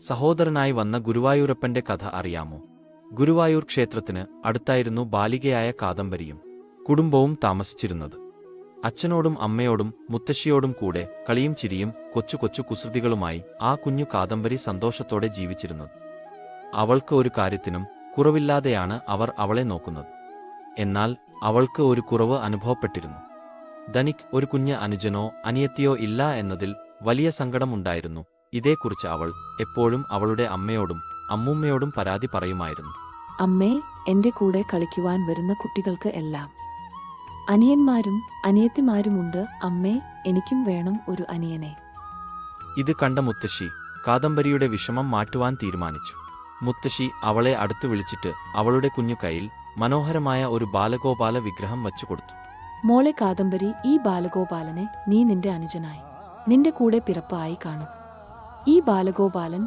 സഹോദരനായി വന്ന ഗുരുവായൂരപ്പന്റെ കഥ അറിയാമോ? ഗുരുവായൂർ ക്ഷേത്രത്തിന് അടുത്തായിരുന്നു ബാലികയായ കാദംബരിയും കുടുംബവും താമസിച്ചിരുന്നത്. അച്ഛനോടും അമ്മയോടും മുത്തശ്ശിയോടും കൂടെ കളിയും ചിരിയും കൊച്ചു കൊച്ചു കുസൃതികളുമായി ആ കുഞ്ഞു കാദംബരി സന്തോഷത്തോടെ ജീവിച്ചിരുന്നത്. അവൾക്ക് ഒരു കാര്യത്തിനും കുറവില്ലാതെയാണ് അവർ അവളെ നോക്കുന്നത്. എന്നാൽ അവൾക്ക് ഒരു കുറവ് അനുഭവപ്പെട്ടിരുന്നു. ധനിക് ഒരു കുഞ്ഞ് അനുജനോ അനിയത്തിയോ ഇല്ല എന്നതിൽ വലിയ സങ്കടമുണ്ടായിരുന്നു ഇതേക്കുറിച്ച് അവൾ എപ്പോഴും അവളുടെ അമ്മയോടും അമ്മൂമ്മയോടും പരാതി പറയുമായിരുന്നു. അമ്മേ എന്റെ കൂടെ കളിക്കുവാൻ വരുന്ന കുട്ടികൾക്ക് എല്ലാം. അനിയന്മാരും അനിയത്തിമാരുമുണ്ട്. അമ്മേ എനിക്കും വേണം ഒരു അനിയനെ. ഇത് കണ്ട മുത്തശ്ശി കാദംബരിയുടെ വിഷമം മാറ്റുവാൻ തീരുമാനിച്ചു. മുത്തശ്ശി അവളെ അടുത്തു വിളിച്ചിട്ട് അവളുടെ കുഞ്ഞു കയ്യിൽ മനോഹരമായ ഒരു ബാലഗോപാല വിഗ്രഹം വച്ചുകൊടുത്തു മോളെ കാദംബരി ഈ ബാലഗോപാലനെ നീ നിന്റെ അനുജനായി. നിന്റെ കൂടെ പിറപ്പായി കാണുക ഈ ബാലഗോപാലൻ